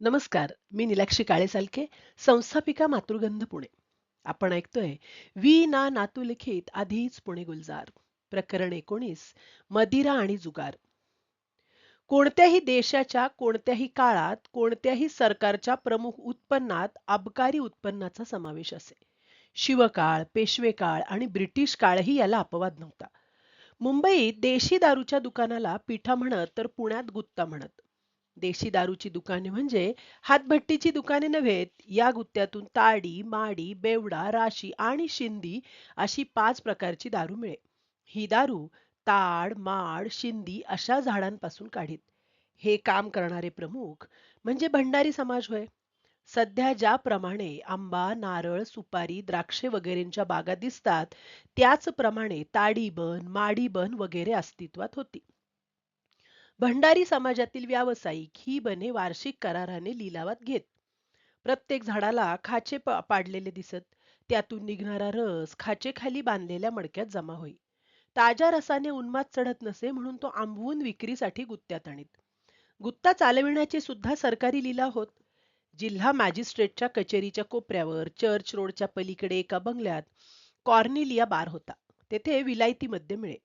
नमस्कार मी निलाक्षी काळेसालके संस्थापिका मातृगंध पुणे. आपण ऐकतोय वी ना नातू लिखित आधीच पुणे गुलजार. प्रकरण एकोणीस मदिरा आणि जुगार. कोणत्याही देशाच्या कोणत्याही काळात कोणत्याही सरकारच्या प्रमुख उत्पन्नात अबकारी उत्पन्नाचा समावेश असे. शिवकाळ पेशवेकाळ आणि ब्रिटिश काळही याला अपवाद नव्हता. मुंबईत देशी दारूच्या दुकानाला पिठा म्हणत तर पुण्यात गुत्ता म्हणत. देशी दारूची दुकाने म्हणजे हातभट्टीची दुकाने नव्हेत या गुत्त्यातून ताडी माडी बेवडा राशी आणि शिंदी अशी पाच प्रकारची दारू मिळे. ही दारू ताड माड शिंदी अशा झाडांपासून काढीत. हे काम करणारे प्रमुख म्हणजे भंडारी समाज होय. सध्या ज्याप्रमाणे आंबा नारळ सुपारी द्राक्षे वगैरेंच्या बागा दिसतात त्याचप्रमाणे ताडीबन माडीबन वगैरे अस्तित्वात होती. भंडारी समाजातील व्यावसायिक ही बने वार्षिक कराराने लिलावात घेत. प्रत्येक झाडाला खाचे पाडलेले दिसत त्यातून निघणारा रस खाचेखाली बांधलेल्या मडक्यात जमा होई. ताज्या रसाने उन्माद चढत नसे म्हणून तो आंबवून विक्रीसाठी गुत्त्यात आणीत. गुत्ता चालविण्याचे सुद्धा सरकारी लिलाव होत. जिल्हा मॅजिस्ट्रेटच्या कचेरीच्या कोपऱ्यावर चर्च रोडच्या पलीकडे एका बंगल्यात कॉर्निलिया बार होता. तेथे विलायती मद्य मिळे.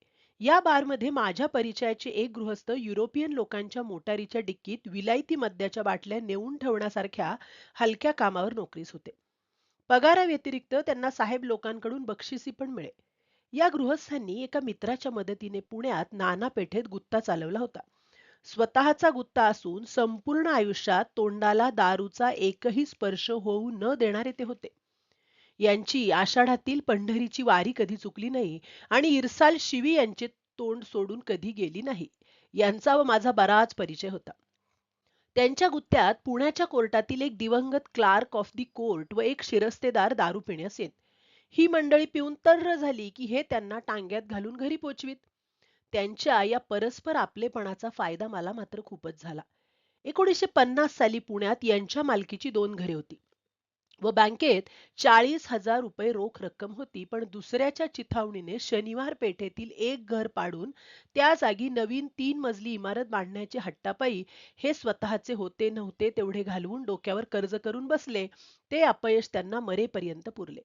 या बारमध्ये माझ्या परिचयाचे एक गृहस्थ युरोपियन लोकांच्या मोटारीच्या डिक्कीत विलायती मद्याच्या बाटल्या नेऊन ठेवण्यासारख्या हलक्या कामावर नोकरीस होते. पगाराव्यतिरिक्त त्यांना साहेब लोकांकडून बक्षिसी पण मिळे. या गृहस्थांनी एका मित्राच्या मदतीने पुण्यात नाना पेठेत गुत्ता चालवला होता. स्वतःचा गुत्ता असून संपूर्ण आयुष्यात तोंडाला दारूचा एकही स्पर्श होऊ न देणारे ते होते. यांची आषाढातील पंढरीची वारी कधी चुकली नाही आणि इरसाल शिवी यांचे तोंड सोडून कधी गेली नाही यांचा व माझा बराच परिचय होता. त्यांच्या गुत्त्यात पुण्याच्या कोर्टातील एक दिवंगत क्लार्क ऑफ दी कोर्ट व एक शिरस्तेदार दारू पिण्यास येत. ही मंडळी पिऊन तर्र झाली की हे त्यांना टांग्यात घालून घरी पोचवीत. त्यांच्या या परस्पर आपलेपणाचा फायदा मला मात्र खूपच झाला. एकोणीसशे पन्नास साली पुण्यात यांच्या मालकीची दोन घरे होती. व बँकेत चाळीस हजार रुपये रोख रक्कम होती पण दुसऱ्याच्या चिथावणीने शनिवार पेठेतील एक घर पाडून त्या जागी नवीन तीन मजली इमारत बांधण्याचे हट्टापाई हे स्वतःचे होते नव्हते तेवढे घालवून डोक्यावर कर्ज करून बसले. ते अपयश त्यांना मरेपर्यंत पुरले.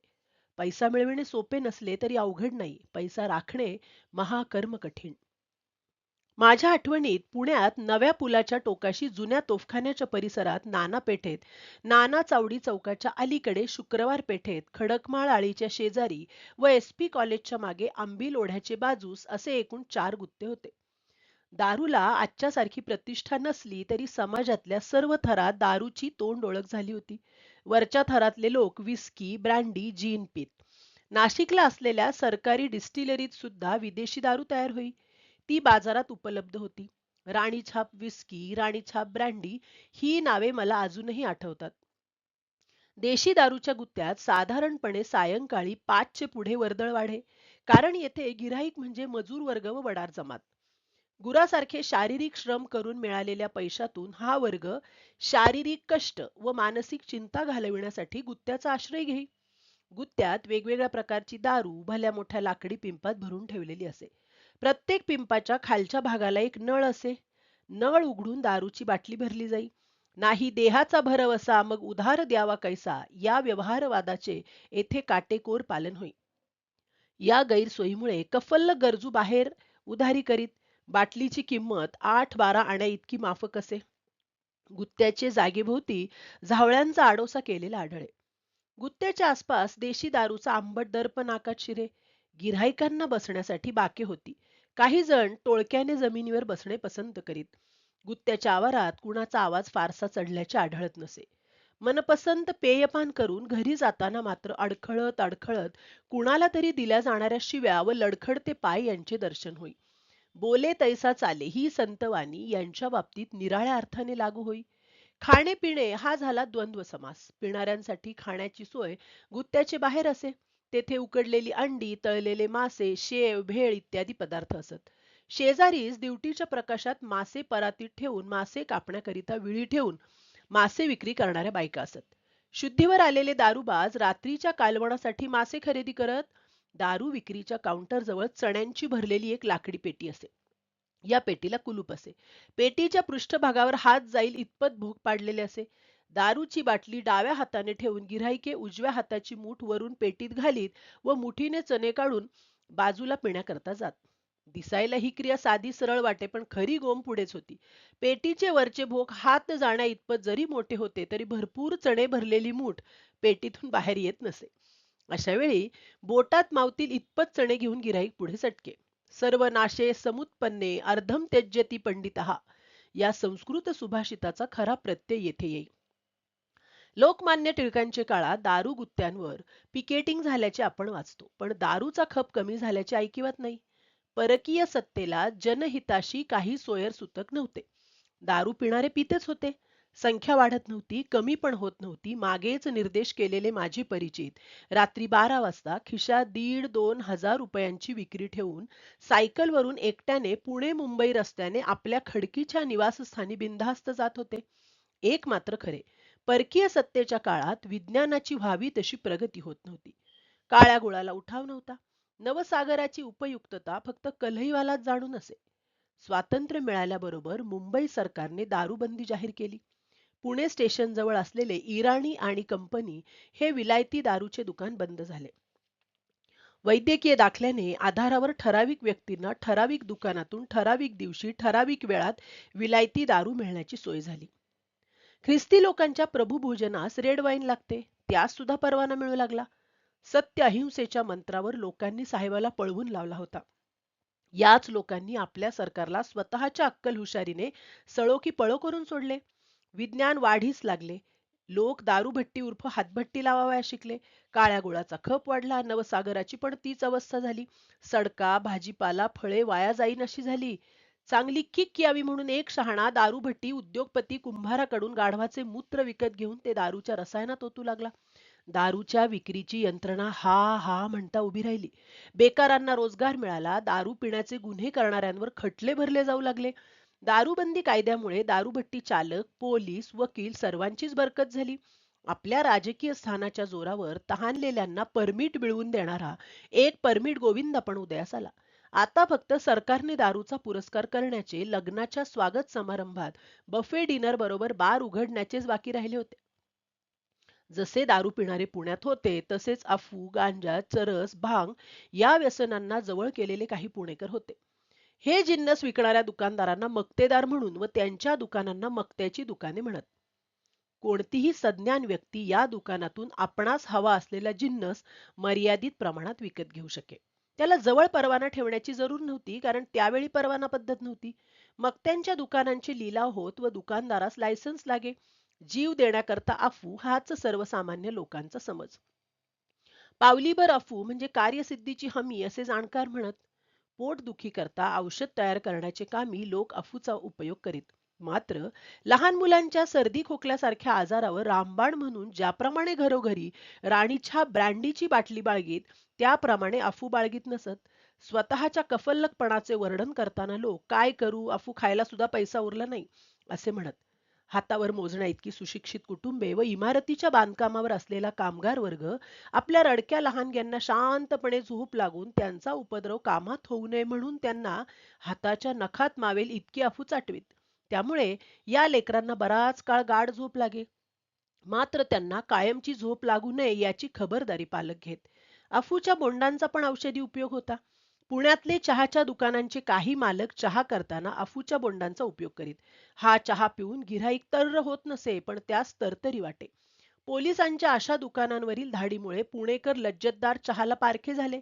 पैसा मिळविणे सोपे नसले तरी अवघड नाही. पैसा राखणे महाकर्म कठीण माझ्या आठवणीत पुण्यात नव्या पुलाच्या टोकाशी जुन्या तोफखान्याच्या परिसरात नाना पेठेत नाना चावडी चौकाच्या अलीकडे शुक्रवार पेठेत खडकमाळ आळीच्या शेजारी व एस पी कॉलेजच्या मागे आंबील ओढ्याचे बाजूस असे एकूण चार गुत्ते होते. दारूला आजच्यासारखी प्रतिष्ठा नसली तरी समाजातल्या सर्व थरात दारूची तोंड ओळख झाली होती. वरच्या थरातले लोक विस्की ब्रँडी जीन पीत. नाशिकला असलेल्या सरकारी डिस्टिलरीत सुद्धा विदेशी दारू तयार होई. ती बाजारात उपलब्ध होती. राणी छाप विस्की राणी छाप ब्रँडी ही नावे मला अजूनही आठवतात. देशी दारूच्या गुत्त्यात साधारणपणे सायंकाळी पाचचे पुढे वर्दळ वाढे. कारण येथे गिराईक म्हणजे मजूर वर्ग व वडार जमात. गुरासारखे शारीरिक श्रम करून मिळालेल्या पैशातून हा वर्ग शारीरिक कष्ट व मानसिक चिंता घालविण्यासाठी गुत्त्याचा आश्रय घेई. गुत्त्यात वेगवेगळ्या प्रकारची दारू भल्या मोठ्या लाकडी पिंपात भरून ठेवलेली असे. प्रत्येक पिंपाच्या खालच्या भागाला एक नळ असे. नळ उघडून दारूची बाटली भरली जाई. नाही देहाचा भरवसा मग उधार द्यावा कैसा? या व्यवहारवादाचे येथे काटेकोर पालन होई. या गैरसोयीमुळे कफल्ल गरजू बाहेर उधारी करीत बाटलीची किंमत आठ बारा आण्या इतकी माफक असे. गुत्त्याचे जागेभोवती झावळ्यांचा आडोसा केलेला आढळे. गुत्त्याच्या आसपास देशी दारूचा आंबट दर्प नाकात शिरे. गिऱ्हाईकांना बसण्यासाठी बाके होती. काही जण टोळक्याने जमिनीवर बसणे पसंत करीत. गुत्त्याच्या आवारात कुणाचा आवाज फारसा चढल्याचे आढळत नसे. मनपसंत पेयपान करून घरी जाताना मात्र अडखळत अडखळत कुणाला तरी दिल्या जाणाऱ्या शिव्या व लडखडते पाय यांचे दर्शन होई. बोले तैसा चाले ही संतवाणी यांच्या बाबतीत निराळ्या अर्थाने लागू होई. खाणे पिणे हा झाला द्वंद्व समास. पिणाऱ्यांसाठी खाण्याची सोय गुत्त्याचे बाहेर असे. तेथे उकडलेली अंडी तळलेले मासे शेव भेळ इत्यादी पदार्थ असत. शेजारीच दिवटीच्या प्रकाशात मासे परातीत ठेवून मासे कापण्याकरिता विळी ठेवून मासे विक्री करणाऱ्या बायका असत. शुद्धीवर आलेले दारूबाज रात्रीच्या कालवणासाठी मासे खरेदी करत दारू विक्रीच्या काउंटर जवळ चण्यांची भरलेली एक लाकडी पेटी असे. या पेटीला कुलूप असे. पेटीच्या पृष्ठभागावर हात जाईल इतपत भोग पाडलेले असे. दारूची बाटली डाव्या हाताने ठेवून गिऱ्हाईके उजव्या हाताची मूठ वरून पेटीत घालीत व मुठीने चणे काढून बाजूला पिण्याकरता जात. दिसायला ही क्रिया साधी सरळ वाटे पण खरी गोम पुढेच होती. पेटीचे वरचे भोक हात जाण्या इतपत जरी मोठे होते तरी भरपूर चणे भरलेली मूठ पेटीतून बाहेर येत नसे. अशा वेळी बोटात मावतील इतपत चणे घेऊन गिराईक पुढे सटके. सर्व नाशे समुत्पन्ने अर्धम त्यज्यती पंडित या संस्कृत सुभाषिताचा खरा प्रत्यय येथे येईल लोकमान्य टिळकांच्या काळात दारू गुत्त्यांवर पिकेटिंग झाल्याचे आपण वाचतो. पण दारूचा खप कमी झाल्याचे ऐकिवत नाही? परकीय सत्तेला जनहिताशी काही सोयर सुतक नव्हते. दारू पिणारे पितेच होते. संख्या वाढत नव्हती कमी पण होत नव्हती. मागेच निर्देश केलेले माझे परिचित रात्री बारा वाजता खिशा दीड दोन हजार रुपयांची विक्री ठेवून सायकलवरून एकट्याने पुणे मुंबई रस्त्याने आपल्या खडकीच्या निवासस्थानी बिनधास्त जात होते. एक मात्र खरे परकीय सत्तेच्या काळात विज्ञानाची व्हावी तशी प्रगती होत नव्हती. काळ्या गुळाला उठाव नव्हता. नवसागराची उपयुक्तता फक्त कलहीवालाच जाणून असे. स्वातंत्र्य मिळाल्याबरोबर मुंबई सरकारने दारूबंदी जाहीर केली. पुणे स्टेशन जवळ असलेले इराणी आणि कंपनी हे विलायती दारूचे दुकान बंद झाले. वैद्यकीय दाखल्याने आधारावर ठराविक व्यक्तींना ठराविक दुकानातून ठराविक दिवशी ठराविक वेळात विलायती दारू मिळण्याची सोय झाली. ख्रिस्ती लोकांच्या प्रभूभोजनास रेड वाईन लागते. त्यास सुद्धा परवाना मिळू लागला. सत्य अहिंसेच्या मंत्रावर लोकांनी साहेबाला पळवून लावला होता. याच लोकांनी आपल्या सरकारला स्वतःच्या अक्कल हुशारीने सळो की पळो करून सोडले. विज्ञान वाढीस लागले. लोक दारूभट्टी उर्फ हातभट्टी लावावया शिकले. काळ्या गुळाचा खप वाढला. नवसागराची पण तीच अवस्था झाली. सडका भाजीपाला फळे वाया जाईन अशी झाली. चांगली किक यावी म्हणून एक शहाणा दारूभट्टी उद्योगपती कुंभाराकडून गाढवाचे मूत्र विकत घेऊन ते दारूच्या रसायनात ओतू लागला. दारूच्या विक्रीची यंत्रणा हा हा म्हणता उभी राहिली. बेकारांना रोजगार मिळाला दारू पिण्याचे गुन्हे करणाऱ्यांवर खटले भरले जाऊ लागले. दारूबंदी कायद्यामुळे दारूभट्टी चालक पोलीस वकील सर्वांचीच बरकत झाली. आपल्या राजकीय स्थानाच्या जोरावर तहानलेल्यांना परमिट मिळवून देणारा एक परमिट गोविंद पण उदयास आला. आता फक्त सरकारने दारूचा पुरस्कार करण्याचे लग्नाच्या स्वागत समारंभात बफे डिनर बरोबर बार उघडण्याचेच बाकी राहिले होते. जसे दारू पिणारे पुण्यात होते तसेच अफू गांजा चरस भांग या व्यसनांना जवळ केलेले काही पुणेकर होते. हे जिन्नस विकणाऱ्या दुकानदारांना मक्तेदार म्हणून व त्यांच्या दुकानांना मक्त्याची दुकाने म्हणत. कोणतीही सज्ञान व्यक्ती या दुकानातून आपणास हवा असलेला जिन्नस मर्यादित प्रमाणात विकत घेऊ शके त्याला जवळ परवाना ठेवण्याची जरूर नव्हती कारण त्यावेळी परवाना पद्धत नव्हती. मक्त्यांच्या दुकानांचे लिलाव होत व दुकानदारास लायसन्स लागे. जीव देण्याकरता अफू हाच सर्वसामान्य लोकांचा समज. पावलीभर अफू म्हणजे कार्यसिद्धीची हमी असे जाणकार म्हणत पोटदुखी करता औषध तयार करण्याचे कामी लोक अफूचा उपयोग करीत. मात्र लहान मुलांच्या सर्दी खोकल्यासारख्या आजारावर रामबाण म्हणून ज्याप्रमाणे घरोघरी राणीच्या ब्रँडीची बाटली बाळगीत त्याप्रमाणे अफू बाळगीत नसत. स्वतःच्या कफल्लकपणाचे वर्णन करताना लोक काय करू? अफू खायला सुद्धा पैसा उरला नाही असे म्हणत. हातावर मोजण्या इतकी सुशिक्षित कुटुंबे व इमारतीच्या बांधकामावर असलेला कामगार वर्ग आपल्या रडक्या लहानग्यांना शांतपणे झोप लागून त्यांचा उपद्रव कामात होऊ नये म्हणून त्यांना हाताच्या नखात मावेल इतकी अफू चाटवीत. त्यामुळे या लेकरांना बराच काळ गाढ झोप लागे. मात्र त्यांना कायमची झोप लागू नये याची खबरदारी पालक घेत. अफूच्या बोंडांचा पण औषधी उपयोग होता. पुण्यातले चहाच्या दुकानांचे काही मालक चहा करताना अफूच्या बोंडांचा उपयोग करीत. हा चहा पिऊन गिऱ्हाईक तर्र होत नसे पण त्यास तरतरी वाटे. पोलिसांच्या अशा दुकानांवरील धाडीमुळे पुणेकर लज्जतदार चहाला पारखे झाले.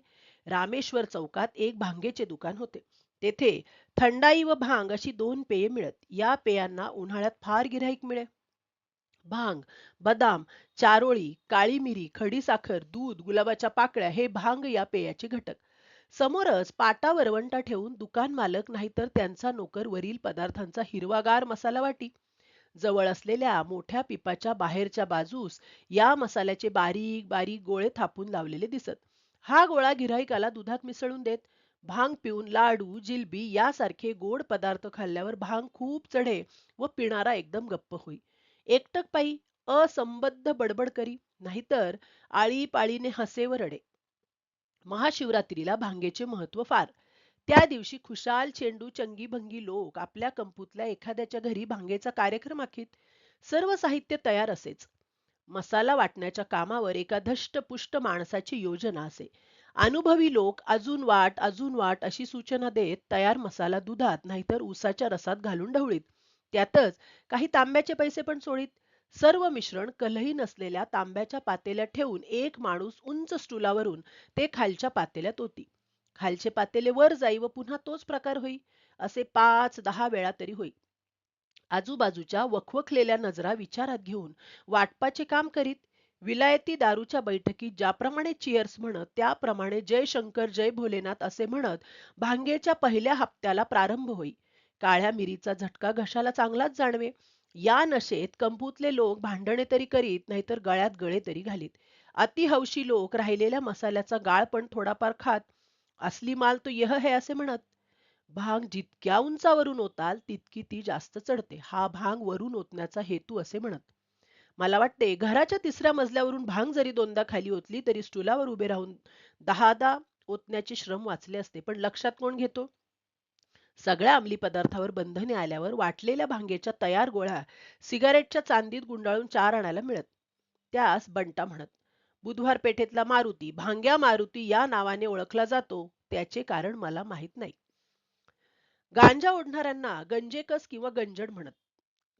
रामेश्वर चौकात एक भांगेचे दुकान होते. तेथे थंडाई व भांग अशी दोन पेये मिळत. या पेयांना उन्हाळ्यात फार गिऱ्हाईक मिळे भांग बदाम चारोळी काळी मिरी खडीसाखर दूध गुलाबाच्या पाकळ्या हे भांग या पेयाचे घटक. समोरच पाटा वरवंटा ठेवून दुकान मालक नाहीतर त्यांचा नोकर वरील पदार्थांचा हिरवागार मसाला वाटी. जवळ असलेल्या मोठ्या पिपाच्या बाहेरच्या बाजूस या मसाल्याचे बारीक बारीक गोळे थापून लावलेले दिसत. हा गोळा गिराईकाला दुधात मिसळून देत. भांग पिऊन लाडू जिलबी यासारखे गोड पदार्थ खाल्ल्यावर भांग खूप चढे व पिणारा एकदम गप्प होई. एकटक पायी असंबद्ध बडबड करी नाहीतर आळीपाळीने हसे व रडे. महाशिवरात्रीला भांगेचे महत्त्व फार. त्या दिवशी खुशाल चेंडू चंगी भंगी लोक आपल्या कंपूतल्या एखाद्याच्या घरी भांगेचा कार्यक्रम आखीत. सर्व साहित्य तयार असेच. मसाला वाटण्याच्या कामावर एका धष्टपुष्ट माणसाची योजना असे. अनुभवी लोक अजून वाट अजून वाट अशी सूचना देत तयार मसाला दुधात नाहीतर ऊसाच्या रसात घालून ढवळीत. त्यातच काही तांब्याचे पैसे पण सोडीत. सर्व मिश्रण कलही नसलेल्या तांब्याच्या पातेल्यात ठेवून एक माणूस उंच स्टुलावरून ते खालच्या पातेल्यात होती खालचे पातेले वर जाई व पुन्हा तोच प्रकार होई. असे पाच दहा वेळा तरी होई. आजूबाजूच्या वखवखलेल्या नजरा विचारात घेऊन वाटपाचे काम करीत. विलायती दारूच्या बैठकीत ज्याप्रमाणे चिअर्स म्हणत त्याप्रमाणे जय शंकर जय भोलेनाथ असे म्हणत भांगेच्या पहिल्या हप्त्याला प्रारंभ होई. काळ्या मिरीचा झटका घशाला चांगलाच जाणवे. या नशेत कंपूतले लोक भांडणे तरी करीत नाहीतर गळ्यात गळे तरी घालीत. अतिहौशी लोक राहिलेल्या मसाल्याचा गाळ पण थोडाफार खात असली माल तो यह है असे म्हणत. भांग जितक्या उंचावरून ओताल तितकी ती जास्त चढते. हा भांग वरून ओतण्याचा हेतू असे म्हणत. मला वाटते घराच्या तिसऱ्या मजल्यावरून भांग जरी दोनदा खाली ओतली तरी स्टुलावर उभे राहून दहादा ओतण्याचे श्रम वाचले असते. पण लक्षात कोण घेतो? सगळ्या अंमली पदार्थावर बंधने आल्यावर वाटलेल्या भांगेच्या तयार गोळ्या सिगारेटच्या चांदीत गुंडाळून चार आणायला मिळत. त्यास बंटा म्हणत बुधवार पेठेतला मारुती भांग्या मारुती या नावाने ओळखला जातो. त्याचे कारण मला माहीत नाही. गांजा ओढणाऱ्यांना गंजेकस किंवा गंजड म्हणत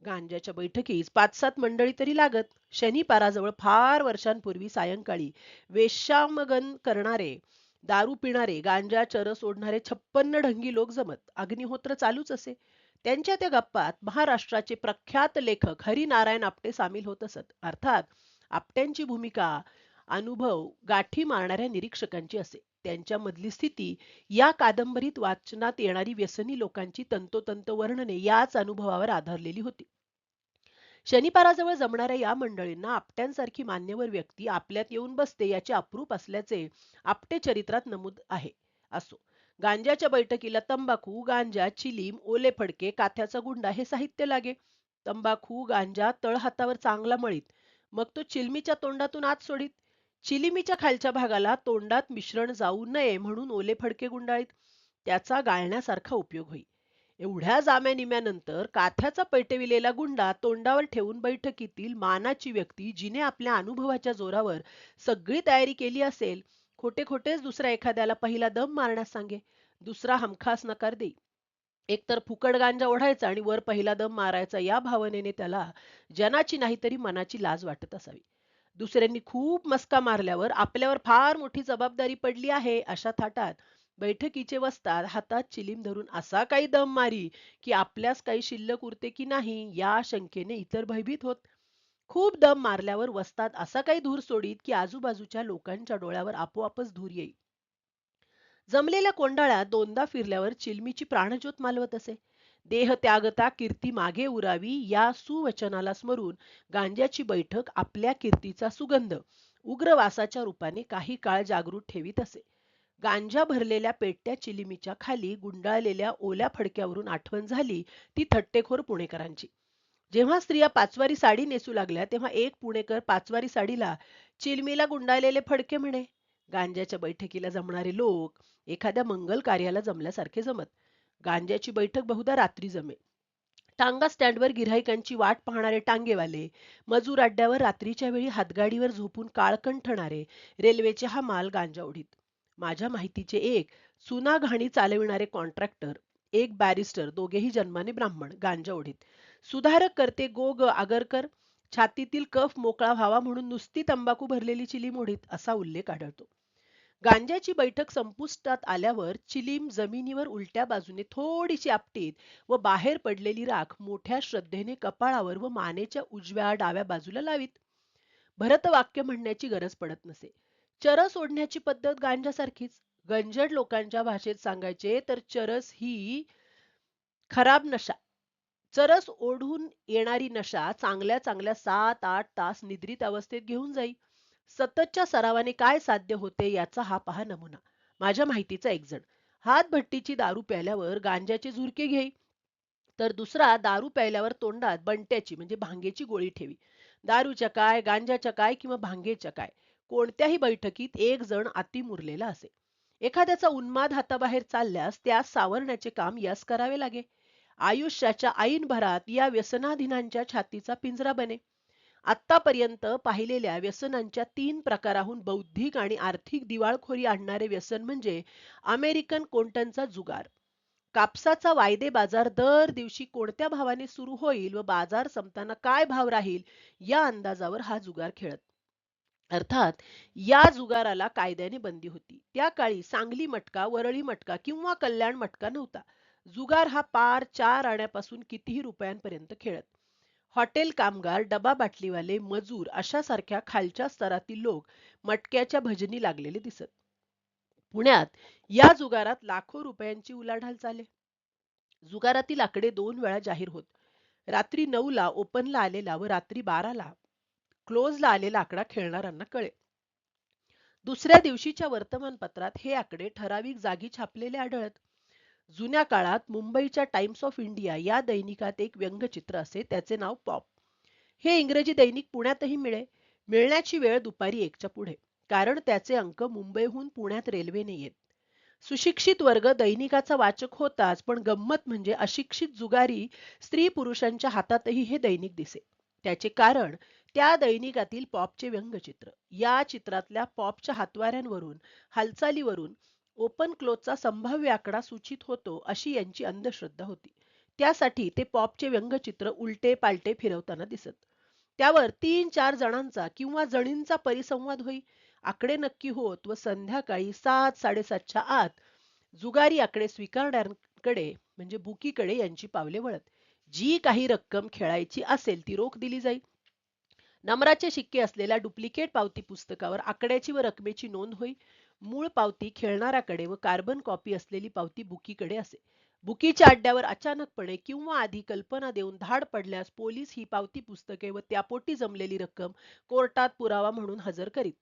गांजाच्या बैठकीस पाच सात मंडळी तरी लागत. शनीपाराजवळ फार वर्षांपूर्वी सायंकाळी वेश्यामगन करणारे दारू पिणारे गांजा चरस ओढणारे छप्पन्न ढंगी लोक जमत. अग्निहोत्र चालूच असे. त्यांच्या त्या गप्पात महाराष्ट्राचे प्रख्यात लेखक हरिनारायण आपटे सामील होत असत. अर्थात आपट्यांची भूमिका अनुभव गाठी मारणाऱ्या निरीक्षकांची असे. त्यांच्यामधली स्थिती या कादंबरीत वाचनात येणारी व्यसनी लोकांची तंतोतंत वर्णने याच अनुभवावर आधारलेली होती. शनिपाराजवळ जमणाऱ्या या मंडळींना आपट्यांसारखी मान्यवर व्यक्ती आपल्यात येऊन बसते याचे अप्रूप असल्याचे आपटे चरित्रात नमूद आहे असो. गांजाच्या बैठकीला तंबाखू गांजा चिलीम ओले फडके काथ्याचा गुंडा हे साहित्य लागे. तंबाखू गांजा तळहातावर चांगला मळीत. मग तो चिलमीच्या तोंडातून आत सोडीत. चिलिमीच्या खालच्या भागाला तोंडात मिश्रण जाऊ नये म्हणून ओले फडके गुंडाळीत. त्याचा गाळण्यासारखा उपयोग होई. एवढ्या जाम्या निम्यानंतर काथ्याचा पैटविलेला गुंडा तोंडावर ठेवून बैठकीतील मानाची व्यक्ती जिने आपल्या अनुभवाच्या जोरावर सगळी तयारी केली असेल खोटे खोटेच दुसऱ्या एखाद्याला पहिला दम मारण्यास सांगे. दुसरा हमखास नकार देई. एकतर फुकट गांजा ओढायचा आणि वर पहिला दम मारायचा या भावनेने त्याला जनाची नाही तरी मनाची लाज वाटत असावी. दुसऱ्यांनी खूप मस्का मारल्यावर आपल्यावर फार मोठी जबाबदारी पडली आहे अशा थाटात. बैठकीचे वस्ताद हातात चिलीम धरून असा काही दम मारी की आपल्यास काही शिल्लक उरते की नाही या शंकेने इतर भयभीत होत. खूप दम मारल्यावर वस्ताद असा काही धूर सोडीत की आजूबाजूच्या लोकांच्या डोळ्यावर आपोआपच धूर येई जमलेल्या कोंडाळ्यात दोनदा फिरल्यावर चिलमीची प्राणज्योत मालवत असे. देह त्यागता कीर्ती मागे उरावी या सुवचनाला स्मरून गांज्याची बैठक आपल्या कीर्तीचा सुगंध उग्रवासाच्या रूपाने काही काळ जागृत ठेवीत असे. गांजा भरलेल्या पेटत्या चिलिमीच्या खाली गुंडाळलेल्या ओल्या फडक्यावरून आठवण झाली ती थट्टेखोर पुणेकरांची. जेव्हा स्त्रिया पाचवारी साडी नेसू लागल्या तेव्हा एक पुणेकर पाचवारी साडीला चिलमीला गुंडाळलेले फडके म्हणे. गांजाच्या बैठकीला जमणारे लोक एखाद्या मंगल कार्याला जमल्यासारखे जमत. गांज्याची बैठक बहुधा रात्री जमे टांगा स्टँडवर गिऱ्हाईकांची वाट पाहणारे टांगेवाले मजूर अड्ड्यावर रात्रीच्या वेळी हातगाडीवर झोपून काळकंठणारे रेल्वेचे हा माल गांजा ओढीत. माझ्या माहितीचे एक सुना घाणी चालविणारे कॉन्ट्रॅक्टर एक बॅरिस्टर दोघेही जन्माने ब्राह्मण गांजा ओढीत. सुधारक करते गो ग आगरकर छातीतील कफ मोकळा व्हावा म्हणून नुसती तंबाखू भरलेली चिली मोडीत असा उल्लेख आढळतो. गांजाची बैठक संपुष्टात आल्यावर चिलीम जमिनीवर उलट्या बाजूने थोडीशी आपटीत व बाहेर पडलेली राख मोठ्या श्रद्धेने कपाळावर व मानेच्या उजव्या डाव्या बाजूला लावीत. भरत वाक्य म्हणण्याची गरज पडत नसे. चरस ओढण्याची पद्धत गांजासारखीच. गंजड लोकांच्या भाषेत सांगायचे तर चरस ही खराब नशा. चरस ओढून येणारी नशा चांगल्या चांगल्या सात आठ तास निद्रित अवस्थेत घेऊन जाई. सततच्या सरावाने काय साध्य होते याचा हा पहा नमुना. माझ्या माहितीचा एक जण. हात भट्टीची दारू प्यायल्यावर गांजाचे झुरके घेई तर दुसरा दारू प्यायल्यावर तोंडात बंट्याची म्हणजे भांगेची गोळी ठेवी. दारूच्या काय गांजाच्या काय किंवा भांगेच्या काय? कोणत्याही बैठकीत एक जण अति मुरलेला असे. एखाद्याचा उन्माद हाताबाहेर चालल्यास त्यास सावरण्याचे काम यास करावे लागे. आयुष्याच्या ऐन भरात या व्यसनाधीनांच्या छातीचा पिंजरा बने. आतापर्यंत पाहिलेल्या व्यसनांच्या तीन प्रकाराहून बौद्धिक आणि आर्थिक दिवाळखोरी आणणारे व्यसन म्हणजे अमेरिकन कोंटनचा जुगार. कापसाचा वायदे बाजार दर दिवशी कोणत्या भावाने सुरू होईल व बाजार संपताना काय भाव राहील या अंदाजावर हा जुगार खेळत. अर्थात या जुगाराला कायद्याने बंदी होती. त्या काळी सांगली मटका वरळी मटका किंवा कल्याण मटका नव्हता. जुगार हा पार चार आण्यापासून कितीही रुपयांपर्यंत खेळत. हॉटेल कामगार डबा बाटलीवाले मजूर अशा सारख्या खालच्या स्तरातील लोक मटक्याच्या भजनी लागलेले दिसत. पुण्यात या जुगारात लाखो रुपयांची उलाढाल चाले. जुगारातील आकडे दोन वेळा जाहीर होत. रात्री नऊला ओपनला आलेला व रात्री बाराला क्लोजला आलेला आकडा खेळणाऱ्यांना कळे. दुसऱ्या दिवशीच्या वर्तमानपत्रात हे आकडे ठराविक जागी छापलेले आढळत. जुन्या काळात मुंबईच्या टाइम्स ऑफ इंडिया या दैनिकात एक व्यंगचित्र असे त्याचे नाव पॉप. हे इंग्रजी दैनिक पुण्यातही मिळे मिळण्याची वेळ दुपारी एकच्या पुढे. कारण त्याचे अंक मुंबईहून पुण्यात रेल्वेने येत. सुशिक्षित वर्ग दैनिकाचा वाचक होताच पण गंमत म्हणजे अशिक्षित जुगारी स्त्री पुरुषांच्या हातातही हे दैनिक दिसे. त्याचे कारण त्या दैनिकातील पॉपचे व्यंगचित्र. या चित्रातल्या पॉपच्या हातवाऱ्यांवरून हालचालीवरून ओपन क्लोजचा संभाव्य आकडा सूचित होतो अशी यांची अंधश्रद्धा होती. त्यासाठी ते पॉपचे व्यंगचित्र उलटे पालटे फिरवताना दिसत. त्यावर तीन चार जणांचा किंवा जणींचा परिसंवाद होई. आकडे नक्की होत व संध्याकाळी सात साडेसातच्या आत जुगारी आकडे स्वीकारणाऱ्यांकडे म्हणजे बुकीकडे यांची पावले वळत. जी काही रक्कम खेळायची असेल ती रोख दिली जाई. नंबराचे शिक्के असलेल्या डुप्लिकेट पावती पुस्तकावर आकड्याची व रकमेची नोंद होई. मूळ पावती खेळणाऱ्याकडे व कार्बन कॉपी असलेली पावती बुकीकडे असे. बुकीच्या अड्ड्यावर अचानकपणे किंवा आधी कल्पना देऊन धाड पडल्यास पोलीस ही पावती पुस्तके व त्यापोटी जमलेली रक्कम कोर्टात पुरावा म्हणून हजर करीत.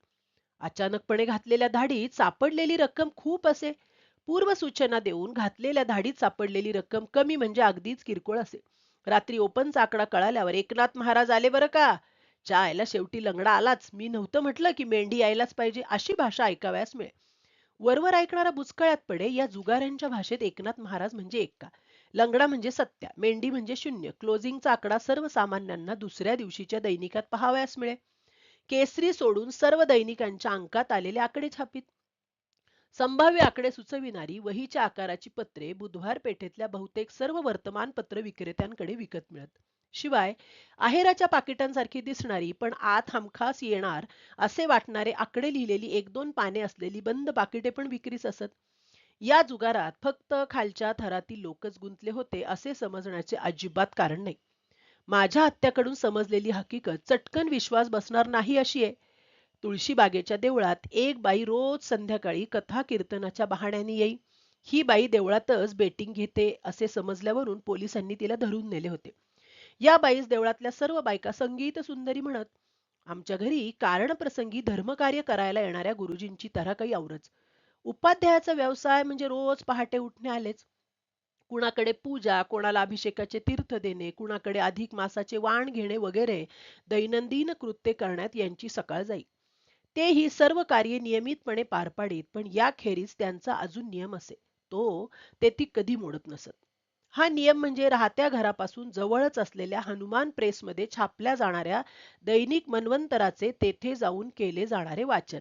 अचानकपणे घातलेल्या धाडीत सापडलेली रक्कम खूप असे. पूर्व सूचना देऊन घातलेल्या धाडीत सापडलेली रक्कम कमी म्हणजे अगदीच किरकोळ असे. रात्री ओपनचा आकडा कळाल्यावर एकनाथ महाराज आले बरं का? चायला शेवटी लंगडा आलाच मी नव्हतं म्हटलं की मेंढी यायलाच पाहिजे अशी भाषा ऐकाव्यास मिळे वरवर ऐकणारा बुचकळ्यात पडे या जुगाऱ्यांच्या भाषेत एकनाथ महाराज म्हणजे एक्का. लंगडा म्हणजे सत्या मेंढी म्हणजे शून्य क्लोजिंगचा आकडा सर्वसामान्यांना दुसऱ्या दिवशीच्या दैनिकात पहावयास मिळे केसरी सोडून सर्व दैनिकांच्या अंकात आलेले आकडे छापित. संभाव्य आकडे सुचविणारी वहीच्या आकाराची पत्रे बुधवार पेठेतल्या बहुतेक सर्व वर्तमानपत्र विक्रेत्यांकडे विकत मिळत. शिवाय आहेराच्या पाकिटांसारखी दिसणारी पण आत हमखास येणार असे वाटणारे आकडे लिहिलेली एक दोन पाने असलेली बंद पाकिटे पण विक्रीस असत. या जुगारात फक्त खालच्या थरातील लोकच गुंतले होते असे समजण्याचे अजिबात कारण नाही. माझ्या हत्याकडून समजलेली हकीकत चटकन विश्वास बसणार नाही अशी आहे. तुळशीबागेच्या देवळात एक बाई रोज संध्याकाळी कथा कीर्तनाच्या बहाण्याने येई. ही बाई देवळातच बेटिंग घेते असे समजल्यावरून पोलिसांनी तिला धरून नेले होते. या बाईस देवळातल्या सर्व बायका संगीत सुंदरी म्हणत आमच्या घरी कारण प्रसंगी धर्मकार्य करायला येणाऱ्या गुरुजींची तरा काही आवरच. उपाध्यायाचा व्यवसाय म्हणजे रोज पहाटे उठणे आलेच. कुणाकडे पूजा कोणाला अभिषेकाचे तीर्थ देणे कुणाकडे अधिक मासाचे वाण घेणे वगैरे दैनंदिन कृत्य करण्यात यांची सकाळ जाई. ते ही सर्व कार्य नियमितपणे पार पाडीत पण याखेरीज त्यांचा अजून नियम असे. तो ते ती कधी मोडत नसत. हा नियम म्हणजे राहत्या घरापासून जवळच असलेल्या हनुमान प्रेसमध्ये छापल्या जाणाऱ्या दैनिक मनवंतराचे तेथे जाऊन केले जाणारे वाचन.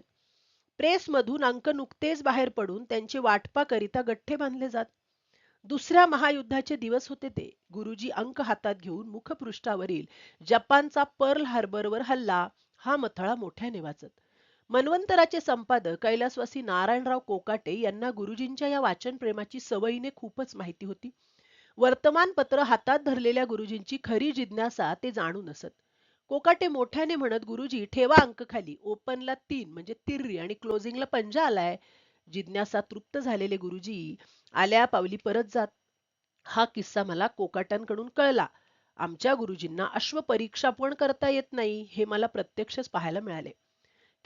प्रेसमधून अंक नुकतेच बाहेर पडून त्यांचे वाटपाकरिता गठ्ठे बांधले जात. दुसऱ्या महायुद्धाचे दिवस होते ते. गुरुजी अंक हातात घेऊन मुखपृष्ठावरील जपानचा पर्ल हार्बरवर हल्ला हा मथळा मोठ्याने वाचत मनवंतराचे संपादक कैलासवासी नारायणराव कोकाटे यांना गुरुजींच्या या वाचन प्रेमाची सवयीने खूपच माहिती होती. वर्तमानपत्र हातात धरलेल्या गुरुजींची खरी जिज्ञासा ते जाणून असत. कोकाटे मोठ्याने म्हणत गुरुजी ठेवा अंक खाली. ओपनला तीन म्हणजे तिर्री आणि क्लोजिंगला पंजा आलाय. जिज्ञासा तृप्त झालेले गुरुजी आल्या पावली परत जात. हा किस्सा मला कोकाट्यांकडून कळला. आमच्या गुरुजींना अश्वपरीक्षा पण करता येत नाही हे मला प्रत्यक्षच पाहायला मिळाले.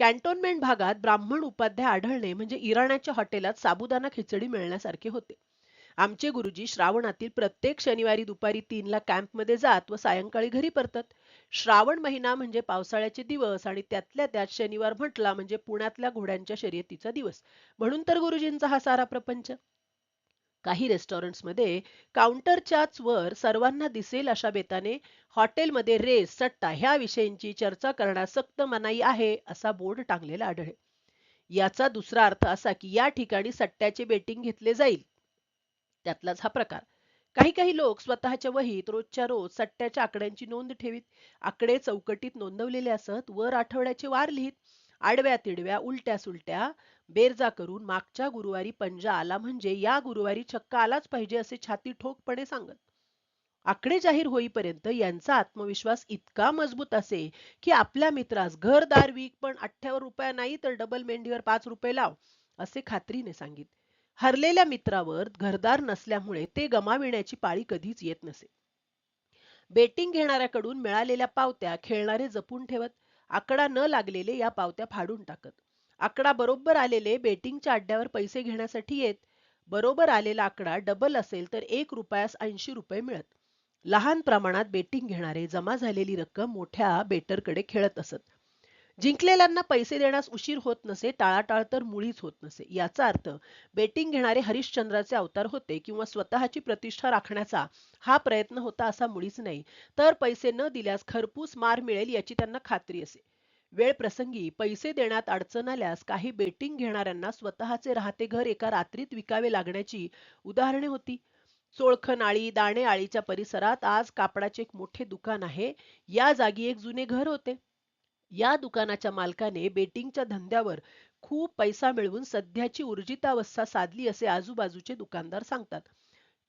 कॅन्टोन्मेंट भागात ब्राह्मण उपाध्याय आढळणे म्हणजे इराण्याच्या हॉटेलात साबुदाणा खिचडी मिळण्यासारखे होते. आमचे गुरुजी श्रावणातील प्रत्येक शनिवारी दुपारी तीनला कॅम्पमध्ये जात व सायंकाळी घरी परतत. श्रावण महिना म्हणजे पावसाळ्याचे दिवस आणि त्यातल्या त्यात शनिवार म्हटला म्हणजे पुण्यातल्या घोड्यांच्या शर्यतीचा दिवस. म्हणून तर गुरुजींचा हा सारा प्रपंच. काही रेस्टॉरंट्समध्ये काउंटरच्याच वर सर्वांना दिसेल अशा बेताने हॉटेलमध्ये रेस सट्टा ह्या विषयींची चर्चा करण्यास सक्त मनाई आहे असा बोर्ड टांगलेला आढळेल. याचा दुसरा अर्थ असा की या ठिकाणी सट्ट्याचे बेटिंग घेतले जाईल. त्यातलाच हा प्रकार. काही काही लोक स्वतःच्या वहीत रोजच्या रोज सट्ट्याच्या आकड्यांची नोंद ठेवीत. आकडे चौकटीत नोंदवलेले असत वर आठवड्याचे वार लिहित. आडव्या तिडव्या उलट्या सुलट्या बेरजा करून मागच्या गुरुवारी पंजा आला म्हणजे या गुरुवारी छक्का आलाच पाहिजे असे छाती ठोकपणे सांगत. आकडे जाहीर होईपर्यंत यांचा आत्मविश्वास इतका मजबूत असे की आपल्या मित्रास घरदार वीक पण अठ्ठ्यावर रुपया नाही तर डबल मेंढीवर पाच रुपये लाव असे खात्रीने सांगित हरलेल्या मित्रावर घरदार नसल्यामुळे ते गमाविण्याची पाळी कधीच येत नसे. बेटिंग घेणाऱ्याकडून मिळालेल्या पावत्या खेळणारे जपून ठेवत आकडा न लागलेले या पावत्या फाडून टाकत. आकडा बरोबर आलेले बेटिंगच्या अड्ड्यावर पैसे घेण्यासाठी येत बरोबर आलेला आकडा डबल असेल तर एक रुपयास ऐंशी रुपये मिळत. लहान प्रमाणात बेटिंग घेणारे जमा झालेली रक्कम मोठ्या बेटरकडे खेळत असत. जिंकलेल्यांना पैसे देण्यास उशीर होत नसे टाळाटाळ तर मुळीच होत नसे. याचा अर्थ बेटिंग घेणारे हरिश्चंद्राचे अवतार होते किंवा स्वतःची प्रतिष्ठा राखण्याचा हा प्रयत्न होता असा मुळीच नाही. तर पैसे न दिल्यास खरपूस मार मिळेल याची त्यांना खात्री असे. वेळ प्रसंगी पैसे देण्यात अडचण आल्यास काही बेटिंग घेणाऱ्यांना स्वतःचे राहते घर एका रात्रीत विकावे लागण्याची उदाहरणे होती. चोळखन आळी दाणे आळीच्या परिसरात आज कापडाचे एक मोठे दुकान आहे. या जागी एक जुने घर होते. या दुकानाच्या मालकाने बेटिंगच्या धंद्यावर खूप पैसा मिळवून सध्याची ऊर्जितावस्था साधली असे आजूबाजूचे दुकानदार सांगतात.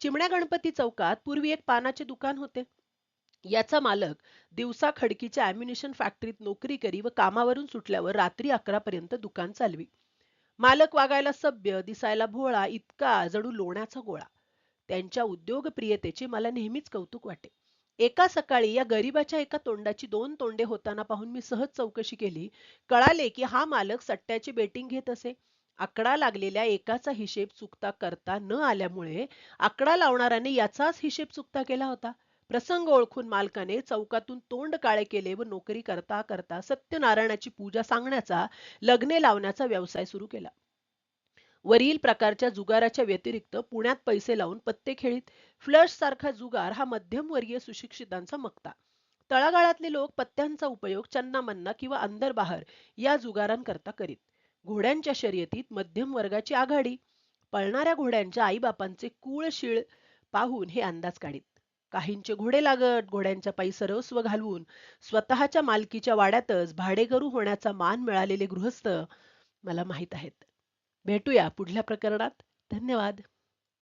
चिमण्या गणपती चौकात पूर्वी एक पानाचे दुकान होते. याचा मालक दिवसा खडकीच्या अॅम्युनिशन फॅक्टरीत नोकरी करी व कामावरून सुटल्यावर रात्री अकरा पर्यंत दुकान चालवी. मालक वागायला सभ्य दिसायला भोळा इतका जणू लोण्याचा गोळा. त्यांच्या उद्योगप्रियतेचे मला नेहमीच कौतुक वाटे. एका सकाळी या गरीबाच्या एका तोंडाची दोन तोंडे होताना पाहून मी सहज चौकशी केली. कळाले की हा मालक सट्ट्याची बेटिंग घेत असे. आकडा लागलेल्या एकाचा हिशेब चुकता करता न आल्यामुळे आकडा लावणाऱ्याने याचाच हिशेब चुकता केला होता. प्रसंग ओळखून मालकाने चौकातून तोंड काळे केले व नोकरी करता करता सत्यनारायणाची पूजा सांगण्याचा लग्ने लावण्याचा व्यवसाय सुरू केला. वरील प्रकारच्या जुगाराच्या व्यतिरिक्त पुण्यात पैसे लावून पत्ते खेळीत फ्लश सारखा जुगार हा मध्यमवर्गीय सुशिक्षितांचा मक्ता. तळागाळातले लोक पत्त्यांचा उपयोग चन्नामन्ना किंवा अंदर बाहेर या जुगारांकरता करीत. घोड्यांच्या शर्यतीत मध्यम वर्गाची आघाडी पळणाऱ्या घोड्यांच्या आईबापांचे कुळशीळ पाहून हे अंदाज काढीत. काहींचे घोडे लागत घोड्यांच्या पायी सर्वस्व घालवून स्वतःच्या मालकीच्या वाड्यातच भाडेकरू होण्याचा मान मिळालेले गृहस्थ मला माहीत आहेत. भेटूया पुढल्या प्रकरणात. धन्यवाद.